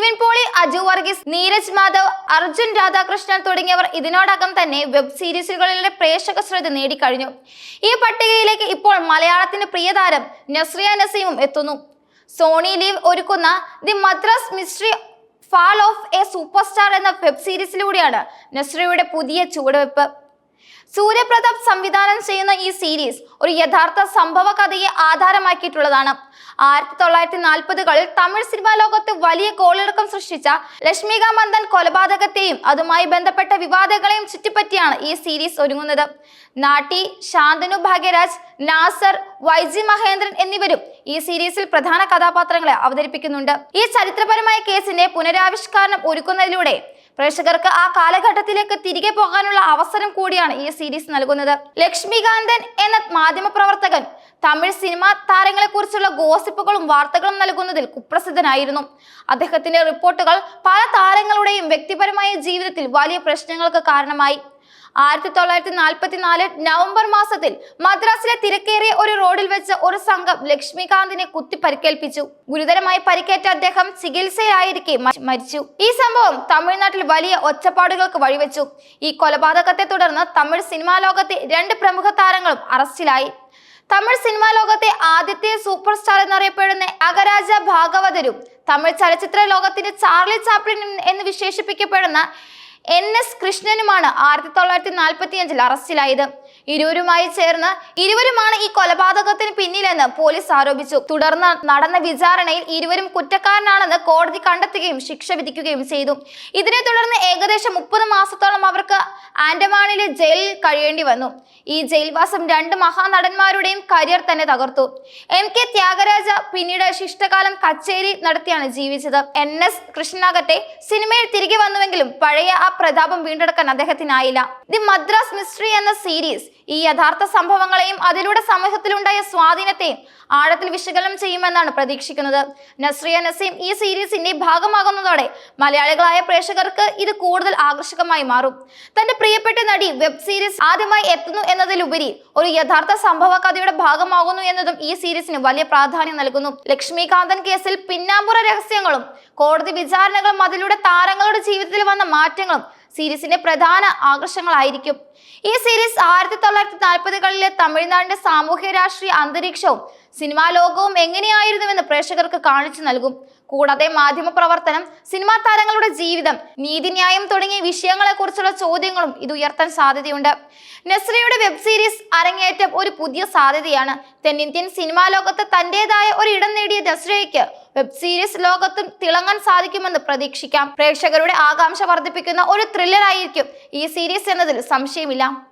നിവിൻ പോളി അജു വർഗീസ് നീരജ് മാധവ് അർജുൻ രാധാകൃഷ്ണൻ തുടങ്ങിയവർ ഇതിനോടകം തന്നെ വെബ് സീരീസുകളിലെ പ്രേക്ഷക ശ്രദ്ധ നേടിക്കഴിഞ്ഞു. ഈ പട്ടികയിലേക്ക് ഇപ്പോൾ മലയാളത്തിന്റെ പ്രിയതാരം നസ്രിയ നസീമും എത്തുന്നു. സോണി ലീവ് ഒരുക്കുന്ന the Madras mystery fall of a super star എന്ന വെബ് സീരീസിലൂടെയാണ് നസ്രിയയുടെ പുതിയ ചുവടുവെപ്പ് സൂര്യപ്രതാപ് സംവിധാനം ചെയ്യുന്ന ഈ സീരീസ് ഒരു യഥാർത്ഥ സംഭവ കഥയെ ആധാരമാക്കിയിട്ടുള്ളതാണ്. ആയിരത്തി തൊള്ളായിരത്തി നാൽപ്പതുകളിൽ തമിഴ് സിനിമാ ലോകത്ത് വലിയ കോളിളക്കം സൃഷ്ടിച്ച ലക്ഷ്മിക മന്ദൻ കൊലപാതകത്തെയും അതുമായി ബന്ധപ്പെട്ട വിവാദങ്ങളെയും ചുറ്റിപ്പറ്റിയാണ് ഈ സീരീസ് ഒരുങ്ങുന്നത്. നാട്ടി ശാന്തനു ഭാഗ്യരാജ് നാസർ വൈജി മഹേന്ദ്രൻ എന്നിവരും ഈ സീരീസിൽ പ്രധാന കഥാപാത്രങ്ങളെ അവതരിപ്പിക്കുന്നുണ്ട്. ഈ ചരിത്രപരമായ കേസിന്റെ പുനരാവിഷ്കരണം ഒരുക്കുന്നതിലൂടെ പ്രേക്ഷകർക്ക് ആ കാലഘട്ടത്തിലേക്ക് തിരികെ പോകാനുള്ള അവസരം കൂടിയാണ് ഈ സീരീസ് നൽകുന്നത്. ലക്ഷ്മികാന്തൻ എന്ന മാധ്യമപ്രവർത്തകൻ തമിഴ് സിനിമാ താരങ്ങളെ കുറിച്ചുള്ള ഗോസിപ്പുകളും വാർത്തകളും നൽകുന്നതിൽ കുപ്രസിദ്ധനായിരുന്നു. അദ്ദേഹത്തിന്റെ റിപ്പോർട്ടുകൾ പല താരങ്ങളുടെയും വ്യക്തിപരമായ ജീവിതത്തിൽ വലിയ പ്രശ്നങ്ങൾക്ക് കാരണമായി. ആയിരത്തി തൊള്ളായിരത്തി നാൽപ്പത്തി നാല് നവംബർ മാസത്തിൽ മദ്രാസിലെ തിരക്കേറിയ ഒരു റോഡിൽ വെച്ച് ഒരു സംഘം ലക്ഷ്മികാന്തിനെ കുത്തി പരിക്കേൽപ്പിച്ചു ഗുരുതരമായി പരിക്കേറ്റ അദ്ദേഹം ചികിത്സയിലായിരിക്കെ മരിച്ചു. ഈ സംഭവം തമിഴ്നാട്ടിൽ വലിയ ഒച്ചപ്പാടുകൾക്ക് വഴിവെച്ചു. ഈ കൊലപാതകത്തെ തുടർന്ന് തമിഴ് സിനിമാ ലോകത്തെ രണ്ട് പ്രമുഖ താരങ്ങളും അറസ്റ്റിലായി. തമിഴ് സിനിമാ ലോകത്തെ ആദ്യത്തെ സൂപ്പർ സ്റ്റാർ എന്നറിയപ്പെടുന്ന അഗരാജ ഭാഗവതരും തമിഴ് ചലച്ചിത്ര ലോകത്തിന്റെ ചാർലി ചാപ്ലിൻ എന്ന് വിശേഷിപ്പിക്കപ്പെടുന്ന എൻ എസ് കൃഷ്ണനുമാണ് ആയിരത്തി തൊള്ളായിരത്തി നാൽപ്പത്തി അഞ്ചിൽ അറസ്റ്റിലായത്. ഇരുവരുമായി ചേർന്ന് ഇരുവരുമാണ് ഈ കൊലപാതകത്തിന് പിന്നിലെന്ന് പോലീസ് ആരോപിച്ചു. തുടർന്ന് നടന്ന വിചാരണയിൽ ഇരുവരും കുറ്റക്കാരനാണെന്ന് കോടതി കണ്ടെത്തുകയും ശിക്ഷ വിധിക്കുകയും ചെയ്തു. ഇതിനെ തുടർന്ന് ഏകദേശം മുപ്പത് മാസത്തോളം അവർക്ക് ആൻഡമാനിലെ ജയിലിൽ കഴിയേണ്ടി വന്നു. ഈ ജയിൽവാസം രണ്ട് മഹാനടന്മാരുടെയും കരിയർ തന്നെ തകർത്തു. എം കെ ത്യാഗരാജ പിന്നീട് ശിഷ്ടകാലം കച്ചേരി നടത്തിയാണ് ജീവിച്ചത്. എൻ എസ് കൃഷ്ണനാകട്ടെ സിനിമയിൽ തിരികെ വന്നുവെങ്കിലും പഴയ ആ പ്രതാപം വീണ്ടെടുക്കാൻ അദ്ദേഹത്തിനായില്ല. ദി മദ്രാസ് മിസ്റ്ററി എന്ന സീരീസ് ഈ യഥാർത്ഥ സംഭവങ്ങളെയും അതിലൂടെ സമൂഹത്തിലുണ്ടായ സ്വാധീനത്തെയും ആഴത്തിൽ വിശകലനം ചെയ്യുമെന്നാണ് പ്രതീക്ഷിക്കുന്നത്. നസ്രിയ നസീം ഈ സീരീസിന്റെ ഭാഗമാകുന്നതോടെ മലയാളികളായ പ്രേക്ഷകർക്ക് ഇത് കൂടുതൽ ആകർഷകമായി മാറും. തന്റെ പ്രിയപ്പെട്ട നടി വെബ് സീരീസ് ആദ്യമായി എത്തുന്നു എന്നതിലുപരി ഒരു യഥാർത്ഥ സംഭവ കഥയുടെ ഭാഗമാകുന്നു എന്നതും ഈ സീരീസിന് വലിയ പ്രാധാന്യം നൽകുന്നു. ലക്ഷ്മികാന്തൻ കേസിൽ പിന്നാമ്പുറ രഹസ്യങ്ങളും കോടതി വിചാരണകളും അതിലൂടെ താരങ്ങളുടെ ജീവിതത്തിൽ വന്ന മാറ്റങ്ങളും സീരീസിന്റെ പ്രധാന ആകർഷങ്ങളായിരിക്കും ഈ സീരീസ് ആയിരത്തി തൊള്ളായിരത്തി നാൽപ്പതുകളിലെ തമിഴ്നാടിന്റെ സാമൂഹ്യ രാഷ്ട്രീയ അന്തരീക്ഷവും സിനിമാ ലോകവും എങ്ങനെയായിരുന്നുവെന്ന് പ്രേക്ഷകർക്ക് കാണിച്ചു നൽകും. കൂടാതെ മാധ്യമ പ്രവർത്തനം സിനിമാ താരങ്ങളുടെ ജീവിതം നീതിന്യായം തുടങ്ങിയ വിഷയങ്ങളെക്കുറിച്ചുള്ള ചോദ്യങ്ങളും ഇത് ഉയർത്താൻ സാധ്യതയുണ്ട്. നസ്രിയുടെ വെബ് സീരീസ് അരങ്ങേറ്റം ഒരു പുതിയ സാധ്യതയാണ്. തെന്നിന്ത്യൻ സിനിമാ ലോകത്ത് തന്റേതായ ഒരു ഇടം നേടിയ നെസ്രയ്ക്ക് വെബ് സീരീസ് ലോകത്തും തിളങ്ങാൻ സാധിക്കുമെന്ന് പ്രതീക്ഷിക്കാം. പ്രേക്ഷകരുടെ ആകാംക്ഷ വർദ്ധിപ്പിക്കുന്ന ഒരു ത്രില്ലറായിരിക്കും ഈ സീരീസ് എന്നതിൽ സംശയമില്ല.